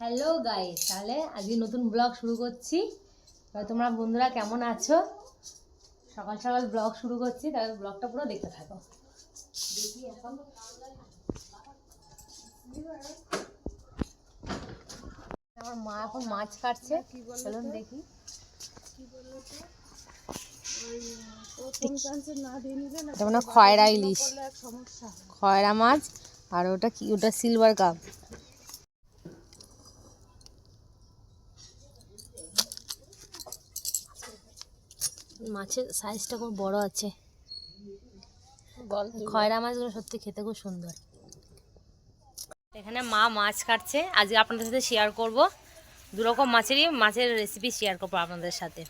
Hello guy তাহলে আজকে নতুন ব্লগ শুরু করছি। তোমরা বন্ধুরা কেমন আছো? সকাল সকাল ব্লগ শুরু করছি তাহলে ব্লগটা পুরো দেখতে থাকো। দেখি এখন। আমার মা এখন মাছ কাটছে। চলুন দেখি। খয়রা ইলিশ খয়রা মাছ আর ওটা কি ওটা সিলভার কাপ মাছের সাইজটা খুব বড় আছে। খয়রা মাছগুলো সত্যি খেতে খুব সুন্দর। এখানে মা মাছ কাটছে। আজকে আপনাদের সাথে শেয়ার করব। দু রকম মাছেরই মাছের রেসিপি শেয়ার করব আপনাদের সাথে।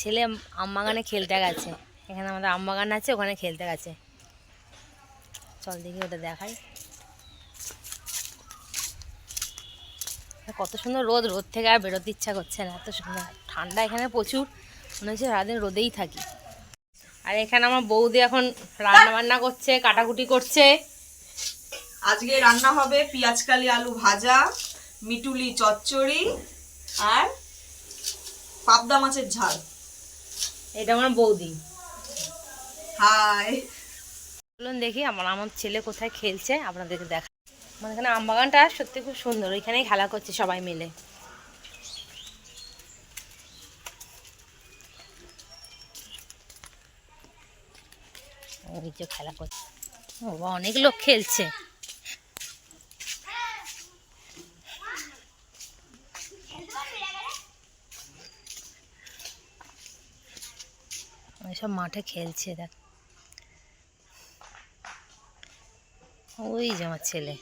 ছেলে আমবাগানে খেলতে গেছে। এখানে আমাদের আমবাগান আছে ওখানে খেলতে গেছে। চল দেখি ওটা দেখাই। কত সুন্দর রোদ রোদ থেকে আর বেরোতে ইচ্ছা করছে না এত সুন্দর। ঠান্ডা এখানে প্রচুর মনে হচ্ছে সারাদিন রোদেই থাকি। আর এখানে আমার বৌদি এখন রান্না বান্না করছে কাটাকুটি করছে। আজকে রান্না হবে পেঁয়াজকালি আলু ভাজা মিটুলি চচ্চড়ি আর পাবদা মাছের ঝাল। এটা আমার বৌদি। হাই। চলুন দেখি আমার আমার ছেলে কোথায় খেলছে আপনাদেরকে দেখা মানে এখানে আমবাগানটা সত্যি খুব সুন্দর ওইখানেই খেলা করছে সবাই মিলে। খেলা করছে। ও অনেক লোক খেলছে। সব মাঠে খেলছে, দেখ। ওই যে আমার ছেলে।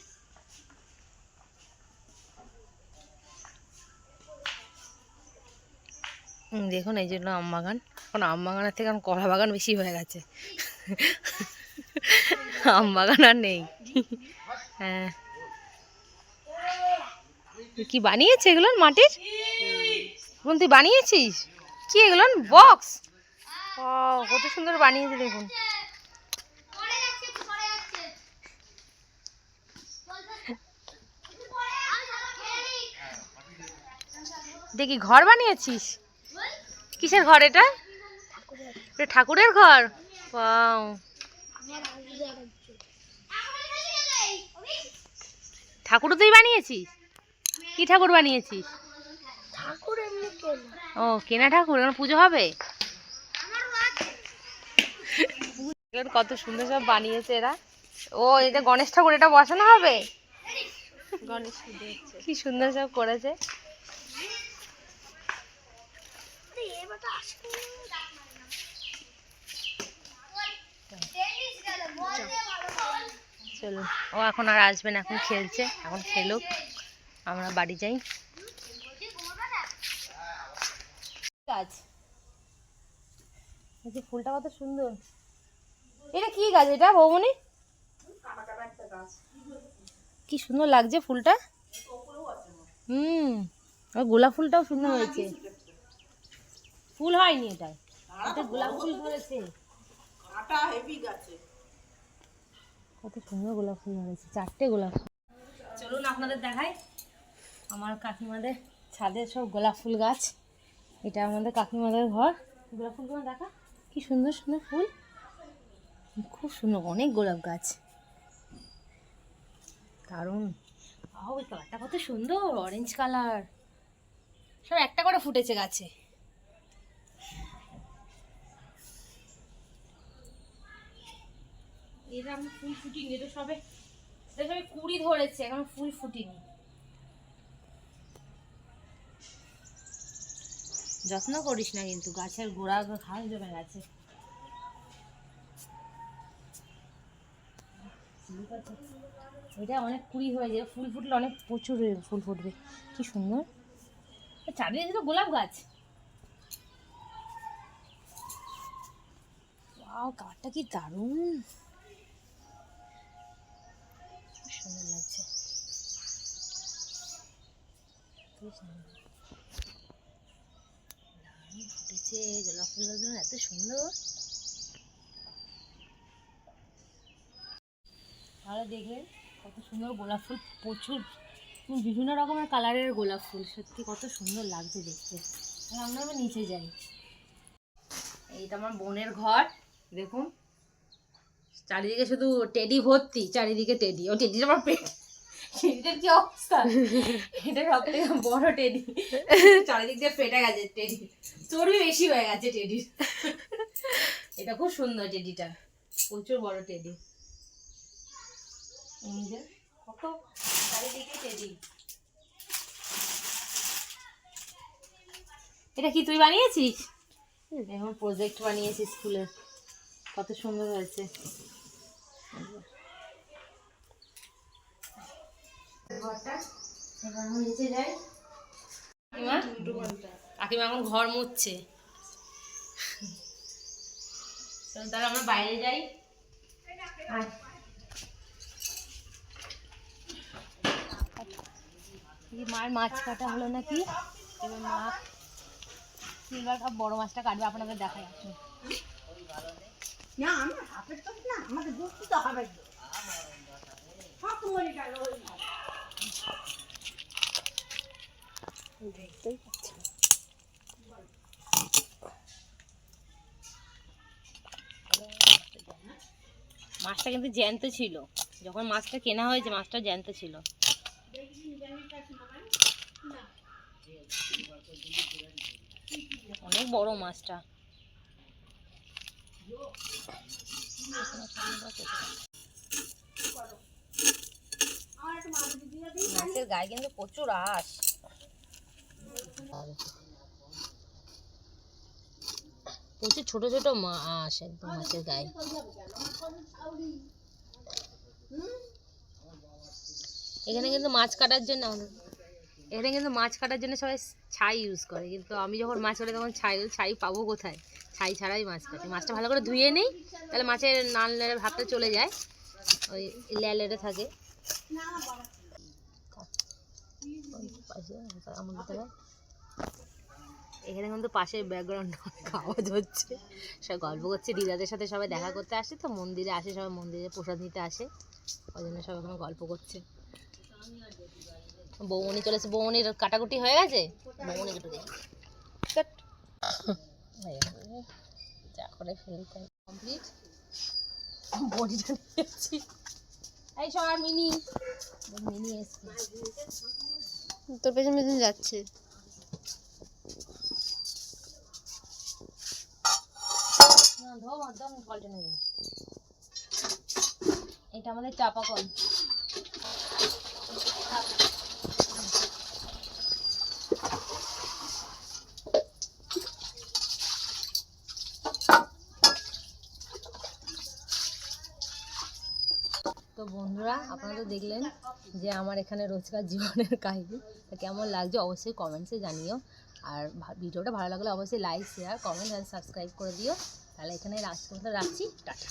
দেখুন, এই জন্য আম বাগান। এখন আম বাগানের থেকে এখন কলা বাগান বেশি হয়ে গেছে। আম বাগান আর নেই। হ্যাঁ। কি বানিয়েছে এগুলো মাটির? বোন তুই বানিয়েছিস? কি এগুলো? বক্স? ও কত সুন্দর বানিয়েছে, দেখুন। দেখি, ঘর বানিয়েছিস? কিসের ঘর এটা? ঠাকুরের ঘর. ঠাকুরও তুই বানিয়েছিস? কি ঠাকুর বানিয়েছিস? ও কেনা ঠাকুর এখন পুজো হবে? কত সুন্দর সব বানিয়েছে এরা। ও এটা গণেশ ঠাকুর এটা বসানো হবে? গণেশ কি সুন্দর সব করেছে। চলুন ও এখন আর আসবে না, এখন খেলছে, এখন খেলুক। আমরা বাড়ি যাই। গাছ। ফুলটা কত সুন্দর। এটা কি গাছ? এটা বৌমনি? কি সুন্দর লাগছে ফুলটা। হুম গোলাপ ফুলটাও সুন্দর হয়েছে। ফুল হয়নি এটাই। এটা গোলাপ ফুল ধরেছে। কাটা হেভি গাছে। কত সুন্দর গোলাপ ফুল ধরেছে চারটে গোলাপ ফুল। চলুন আপনাদের দেখাই আমার কাকিমাদের ছাদের সব গোলাপ ফুল গাছ। এটা আমাদের কাকিমাদের ঘর। গোলাপ ফুলগুলো দেখা কি সুন্দর সুন্দর ফুল। খুব সুন্দর অনেক গোলাপ গাছ। দারুণ। ওই কালারটা কত সুন্দর অরেঞ্জ কালার। সব একটা করে ফুটেছে গাছে। এখন ফুল ফুটিনি এটা সবে এটা সবে কুড়ি ধরেছে, এখন ফুল ফুটিনি যত্ন করিস না কিন্তু, গাছের গোড়া ঘাস জমে গেছে। এটা অনেক কুড়ি হয়ে যায়, ফুল ফুটলে অনেক প্রচুর ফুল ফুটবে। কি সুন্দর। চারিদিকে তো গোলাপ গাছ। কাঠটা কি দারুণ খুব সুন্দর লাগছে খুব সুন্দর দারুণ ফুটেছে ফুলগুলো এত সুন্দর তাহলে দেখবেন কত সুন্দর গোলাপ ফুল, প্রচুর। বিভিন্ন রকমের কালারের গোলাপ ফুল, সত্যি কত সুন্দর লাগছে দেখতে। আমরা আবার নিচে যাই। এইটা আমার বোনের ঘর, দেখুন। চারিদিকে শুধু টেডি ভর্তি, চারিদিকে টেডি ও টেডিটা আমার পেট। টেডিটার কি অবস্থা? এটা সব থেকে বড় টেডি চারিদিক দিয়ে ফেটে গেছে টেডি চর্বি বেশি হয়ে গেছে টেডির এটা খুব সুন্দর টেডিটা প্রচুর বড় টেডি কত চারিদিকে টেডি এটা কি তুই বানিয়েছিস? এখন প্রজেক্ট বানিয়েছিস স্কুলের কত সুন্দর হয়েছে। ঘরটা। এবার আমি যাই। কাকিমা? এখন ঘর মুছছে। তাহলে আমরা বাইরে যাই। মার মাছ কাটা হলো নাকি? এবার মা সিলভার কাপ বড় মাছটা কাটবে আপনাদের দেখাই। আসুন না আমার হাতের তো না আমাকে বুঝতে তো হবে সব গেল। মাছটা কিন্তু জ্যান্ত ছিল। যখন মাছটা কেনা হয়েছে মাছটা জ্যান্ত ছিল। অনেক বড় মাছটা। গায়ে কিন্তু প্রচুর আঁশ। প্রচুর ছোট ছোট মাছ একদম মাছের গায়ে। এখানে কিন্তু মাছ কাটার জন্য এখানে কিন্তু মাছ কাটার জন্য সবাই ছাই ইউজ করে। কিন্তু আমি যখন মাছ কাটি তখন ছাই ছাই পাবো কোথায়? ছাই ছাড়াই মাছ কাটি। মাছটা ভালো করে ধুয়ে নেই, তাহলে মাছের নাল নেড়ে ভাবটা চলে যায়। ওই লেলেটে থাকে। এখানে কিন্তু পাশে ব্যাকগ্রাউন্ড আওয়াজ হচ্ছে। সব গল্প করছে, দিদাদের সাথে সবাই দেখা করতে আসে তো, মন্দিরে আসে, সবাই মন্দিরে প্রসাদ নিতে আসে। ওই জন্য সবাই ওখানে গল্প করছে। বৌমনি চলেছে, বৌমনির কাটাকুটি হয়ে গেছে? বৌমনি একটু দেখি। যা করে ফেলতে কমপ্লিট। এই সবার মিনি। মিনি এসছে। তোর পেছন পেছন যাচ্ছে। এটা আমাদের চাপা কল তো বন্ধুরা, আপনারা তো দেখলেন যে আমার এখানে রোজকার জীবনের কাহিনী। তা কেমন লাগছে অবশ্যই কমেন্টসে জানিও। আর ভিডিওটা ভালো লাগলে অবশ্যই লাইক শেয়ার কমেন্ট আর সাবস্ক্রাইব করে দিও। তাহলে এখানে মতো রাখছি। টাটা।